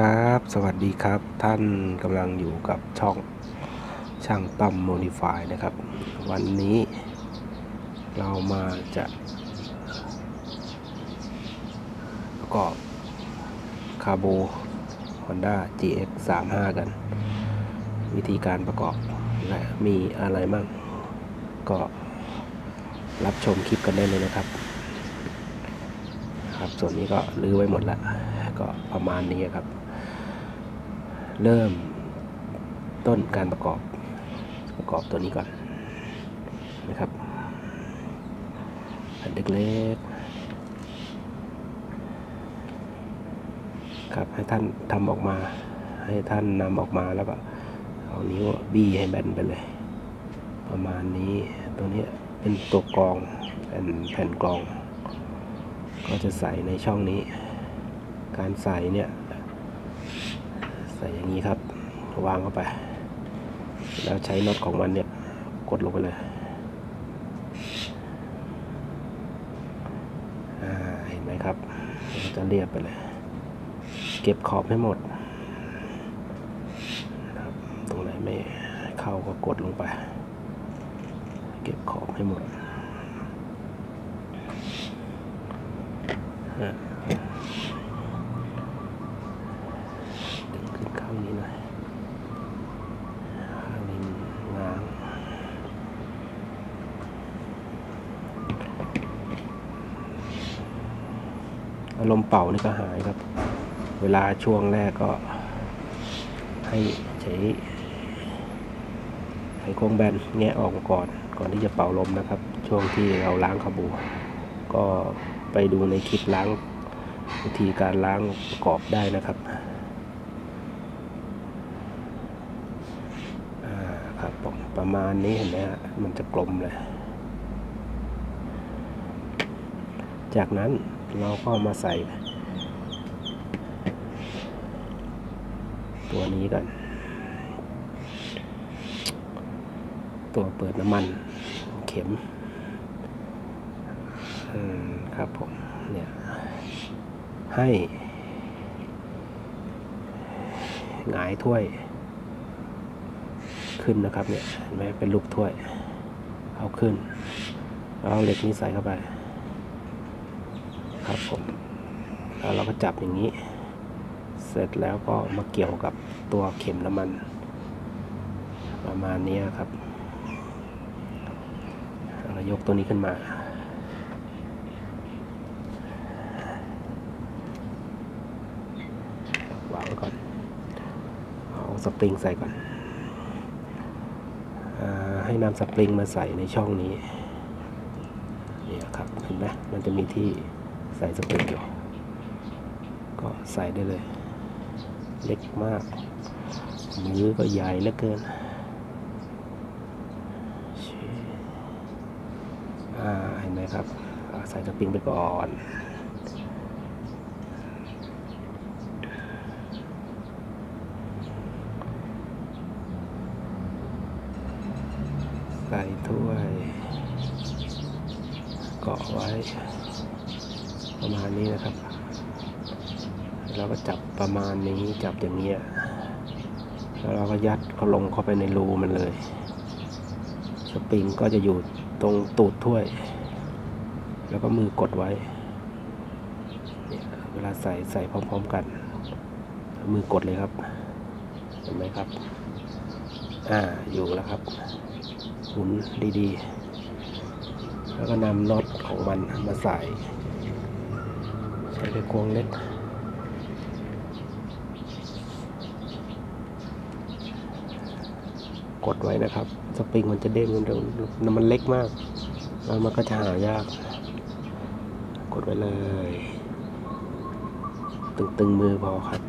ครับ สวัสดีครับ ท่านกำลังอยู่กับช่องช่างตั้มโมดิฟายนะครับ วันนี้เรามาจะประกอบคาโบ Honda GX 35กัน วิธีการประกอบและมีอะไรมั่งก็รับชมคลิปกันได้เลยนะครับ ครับส่วนนี้ก็ลื้อไว้หมดแล้วก็ประมาณนี้ครับ เริ่มต้นการประกอบประกอบตัวนี้ก่อนนะครับอันเล็กๆครับให้ท่านทำออกมา ให้ท่านนำออกมาแล้วก็เอานิ้วบี้ให้แบนไปเลย ประมาณนี้ตัวนี้เป็นตัวกรองเป็นแผ่นกรอง ก็จะใส่ในช่องนี้ การใส่เนี่ย ส่อย่างนี้ครับ วางเข้าไป แล้วใช้น็อตของมันเนี่ย กดลงไปเลยเห็นไหมครับจะเรียบไปเลย เก็บขอบให้หมดนะครับตรงไหนไม่เข้าก็กดลงไป เก็บขอบให้หมดอะ ดึงขึ้นข้างนี้หน่อยข้างนี้ง้าง อารมณ์เป่านี่ก็หายครับ เวลาช่วงแรกก็ ให้ใช้ไขควงแบนแงะออกก่อน ก่อนที่จะเป่าลมนะครับ ช่วงที่เราล้างขบูก็ไปดูในคลิปล้างวิธีการล้างประกอบได้นะครับอ่าครับประมาณนี้เห็นไหมฮะมันจะกลมเลย จากนั้น เราก็มาใส่ ตัวนี้กันตัวเปิดน้ำมันเข็มครับผมเนี่ยให้หงายถ้วย ขึ้นนะครับเนี่ยเห็นไหมเป็นรูปถ้วย เอาขึ้น เอาเหล็กนี้ใส่เข้าไป ครับผมแล้วเราก็จับอย่างนี้ เสร็จแล้วก็มาเกี่ยวกับตัวเข็มน้ำมัน ประมาณนี้ครับเรายกตัวนี้ขึ้นมาวางไว้ก่อนเอาสปริงใส่ก่อนอให้นำสปริงมาใส่ในช่องนี้นี่ครับ เห็นไหมมันจะมีที่ ใส่สปริงอยู่ ก็ใส่ได้เลย เล็กมาก มือก็ใหญ่เหลือเกินอ่าเห็นไหมครับ ใส่สปริงไปก่อน ใส่ถ้วย เกาะไว้ ประมาณนี้นะครับ แล้ว ก็จับประมาณนี้จับอย่างเงี้ยแล้วเราก็ยัดเขาลงเข้าไปในรูมันเลย สปริงก็จะอยู่ตรงตูดถ้วย แล้วก็มือกดไว้เนี่ยเวลาใส่ใส่พร้อมๆกัน มือกดเลยครับ เห็นไหมครับ อ่าอยู่แล้วครับหมุนดีๆ แล้วก็นำน็อตของมันมาใส่ใช้ไขควงเล็ก กดไว้นะครับ สปริงมันจะเด้งมันเร็วมันเล็กมาก แล้วมันก็จะหายาก กดไว้เลย ตึงๆมือพอครับ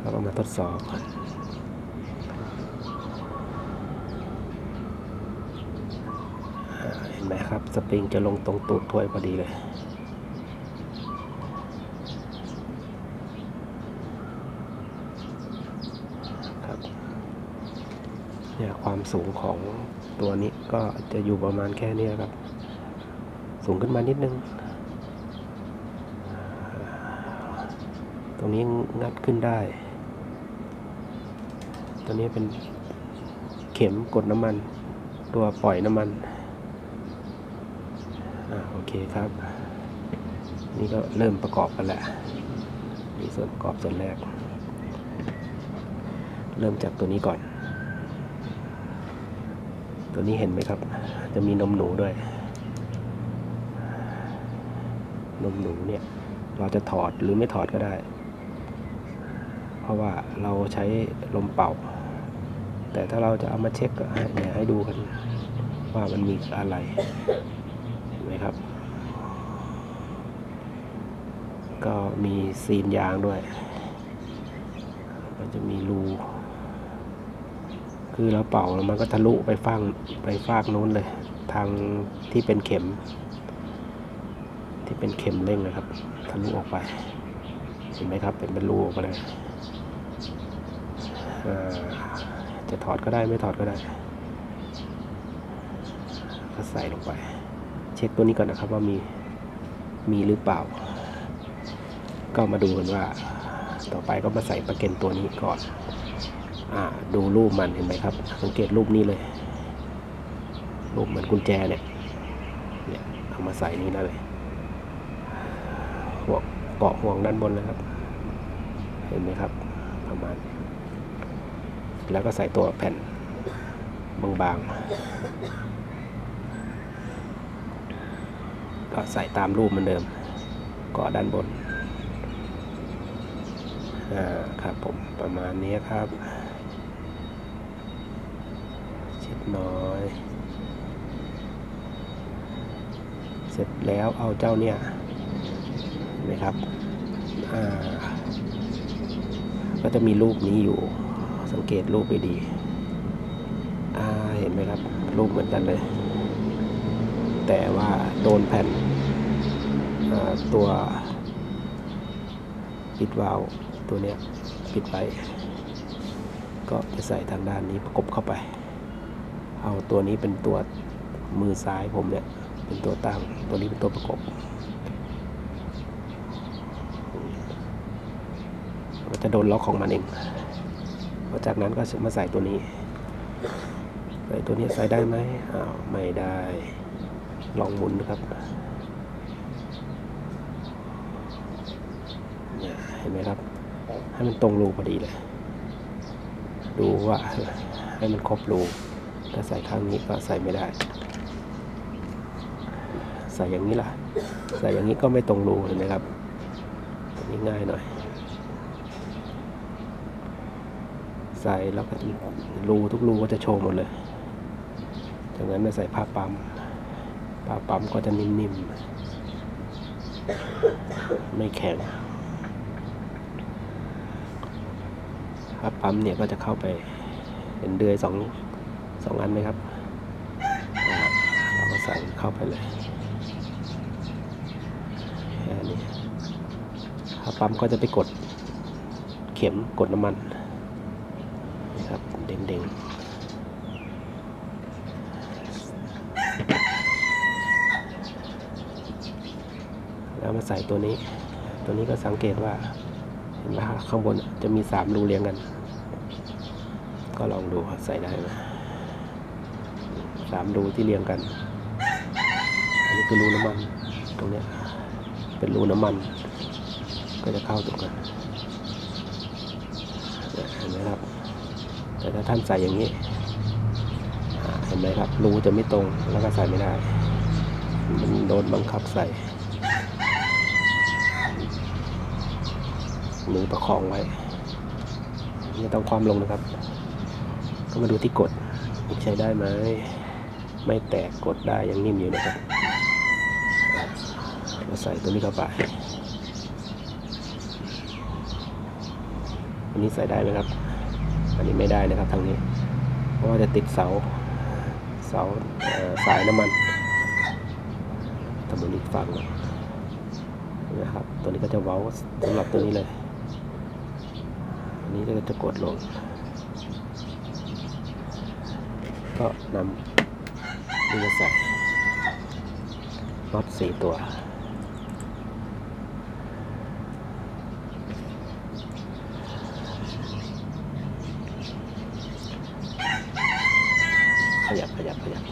แล้วก็มาทดสอบเห็นไหมครับ สปริงจะลงตรงตูดถ้วยพอดีเลย ครับเนี่ย ความสูงของตัวนี้ก็จะอยู่ประมาณแค่นี้ครับ สูงขึ้นมานิดนึง ตรงนี้งัดขึ้นได้ ตัวนี้เป็นเข็มกดน้ำมัน ตัวปล่อยน้ำมันอ่าโอเคครับ นี่ก็เริ่มประกอบกันแล้วนี่ส่วนประกอบส่วนแรก เริ่มจากตัวนี้ก่อน ตัวนี้เห็นไหมครับ จะมีนมหนูด้วย นมหนูเนี่ย เราจะถอดหรือไม่ถอดก็ได้ เพราะว่าเราใช้ลมเป่า แต่ถ้าเราจะเอามาเช็คก็ให้เนี่ยให้ดูกัน ว่ามันมีอะไรเห็นไหมครับ ก็มีซีนยางด้วย มันจะมีรู คือเราเป่าแล้วมันก็ทะลุไปฟังไปฟากนู้นเลย ทางที่เป็นเข็ม ที่เป็นเข็มเร่งนะครับ ทะลุออกไป เห็นไหมครับ เป็นเป็นรูออกไปเลยจะถอดก็ได้ไม่ถอดก็ได้ ก็ใส่ลงไป เช็คตัวนี้ก่อนนะครับว่ามีมีหรือเปล่า ก็มาดูกันว่า ต่อไปก็มาใส่ประเก็นตัวนี้ก่อน ดูรูปมันเห็นไหมครับ สังเกตรูปนี้เลย รูปเหมือนกุญแจเนี่ยเนี่ยเอามาใส่นี่ได้เลยห่วเกาะห่วงด้านบนเลยครับ เห็นไหมครับ ประมาณ แล้วก็ใส่ตัวแผ่นบางๆ ก็ใส่ตามรูปเหมือนเดิมเกาะด้านบน อ่า ครับผม ประมาณนี้ครับ เช็ด น้อย เสร็จแล้วเอาเจ้าเนี่ยเห็นไหมครับอ่าก็จะมีรูปนี้อยู่ สังเกตรูปไปดีอ่าเห็นไหมครับรูปเหมือนกันเลย แต่ว่าโดนแผ่นตัวปิดวาล์วตัวเนี้ยปิดไว้ก็จะใส่ทางด้านนี้ประกบเข้าไป เอาตัวนี้เป็นตัวมือซ้ายผมเนี่ย เป็นตัวตั้ง ตัวนี้เป็นตัวประกบก็จะโดนล็อกของมันเองพอจากนั้นก็มาใส่ตัวนี้ ใส่ตัวนี้ใส่ได้ไหมอ้าวไม่ได้ ลองหมุนครับเนี่ยเห็นไหมครับ ให้มันตรงรูพอดีเลย ดูว่าให้มันครบรู ถ้าใส่ข้างนี้ก็ใส่ไม่ได้ ใส่อย่างนี้ล่ะ ใส่อย่างนี้ก็ไม่ตรงรูเห็นไหมครับอันนี้ง่ายหน่อย ใส่แล้วก็รูทุกรูก็จะโชว์หมดเลยจากนั้นมาใส่ผ้าปั๊มผ้าปั๊มก็จะนิ่มๆ ไม่แข็งผ้าปั๊มเนี่ยก็จะเข้าไปเป็นเดือยสอง สองอันไหมครับเราก็ใส่เข้าไปเลยแค่นี้ผ้าปั๊มก็จะไปกดเข็มกดน้ำมันนะครับเด้งๆแล้วมาใส่ตัวนี้ ตัวนี้ก็สังเกตว่า เห็นไหมข้างบนจะมีสามรูเรียงกัน ก็ลองดูใส่ได้ไหม สามรูที่เรียงกัน อันนี้คือรูน้ำมัน ตรงนี้เป็นรูน้ำมัน ก็จะเข้าตรงกันเห็นไหมครับ แต่ถ้าท่านใส่อย่างนี้ เห็นไหมครับ รูจะไม่ตรงแล้วก็ใส่ไม่ได้ มันโดนบังคับใส่มือประคองไว้ไม่ต้องความลงนะครับ ก็มาดูที่กดใช้ได้ไหม ไม่แตกกดได้ยังนิ่มอยู่นะครับเราใส่ตัวนี้เข้าไปอันนี้ใส่ได้ไหมครับ อันนี้ไม่ได้นะครับทางนี้ เพราะว่าจะติดเสา เสาเสายน้ำมันทำบนอีกฝั่งนะนะครับ ตัวนี้ก็จะเว้าสำหรับตัวนี้เลย อันนี้ก็จะกดลง ก็นำ วิทยาศสตร์รถสี่ตัว ขยับ ขยับ ขยับ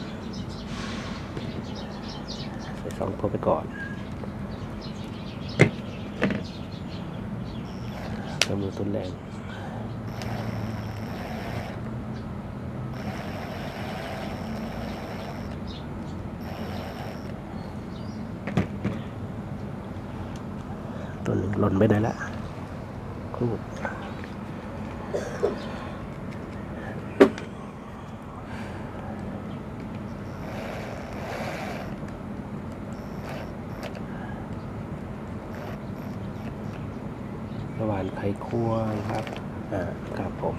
ใส่สองตัวไปก่อนเพิ่มดูต้นแรง ล่นไปไหนละครูระหว่างไขควงครับ อ่าครับผม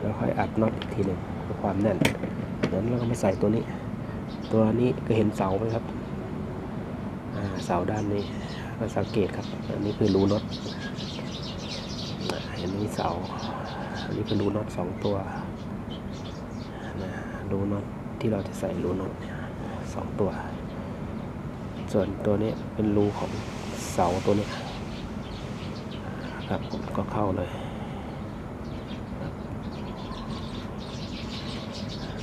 แล้วค่อยอัดน็อตอีกทีหนึ่งเพื่อความแน่นนั้นเราก็มาใส่ตัวนี้ ตัวนี้ก็เห็นเสาไหมครับ อ่า เสาด้านนี้ ก็สังเกตครับ อันนี้คือรูน็อตนะเห็นมีเสา อันนี้คือรูน็อตสองตัวนะรูน็อตที่เราจะใส่รูน็อตสองตัว ส่วนตัวนี้เป็นรูของเสาตัวนี้ครับผมก็เข้าเลย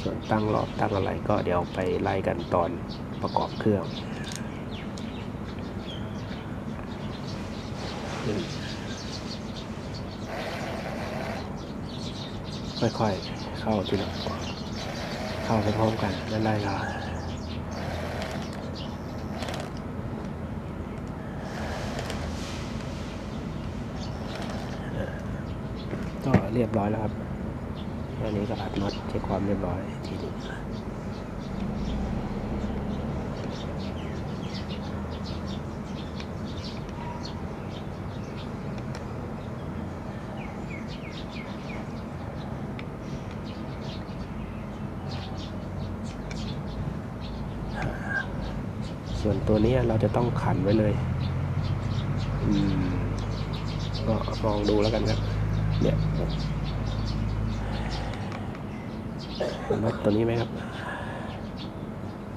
ส่วนตั้งรอบตั้งอะไรก็เดี๋ยวไปไล่กันตอนประกอบเครื่อง ค่อยๆ เข้าทีละเข้าไปพร้อมกันแล้วไล่ลาก็เรียบร้อยแล้วครับแค่นี้ก็อัดน็อตเช็คความเรียบร้อยทีนึงส่ วนตัวนี้เราจะต้องขันไว้เลยอืมก็ลองดูแล้วกันครับ เนี่ยเห็นรถตัวนี้ไหมครับ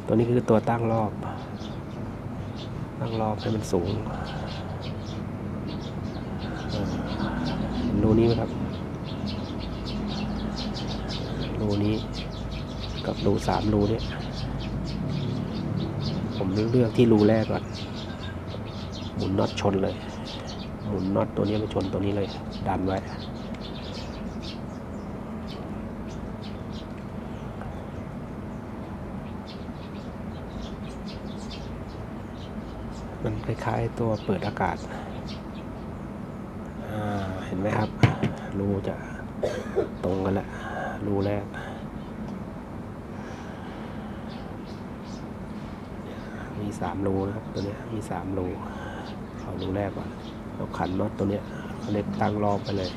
ตัวนี้คือตัวตั้งรอบ ตั้งรอบให้มันสูงรูนี้ไหมครับรูนี้กับรูสามรูเนี่ย เลือกที่รูแรกก่อน หมุนน็อตชนเลย หมุนน็อตตัวนี้ไปชนตัวนี้เลย ดันไว้ มันคล้ายๆตัวเปิดอากาศ เห็นไหมครับ รูจะตรงกันแหละรูแรก มี สามรูนะครับตัวนี้มีสามรูเอารูแรกก่อนเราขันน็อตตัวเนี้ยเอาเล็บตั้งรอบไปเลย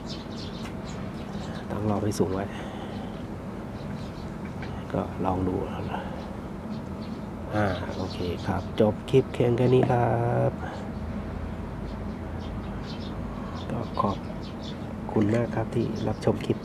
ตั้งรอบให้สูงไว้ ก็ลองดูอ่าโอเคครับ จบคลิปเพียงแค่นี้ครับก็ขอบคุณมากครับที่รับชมคลิป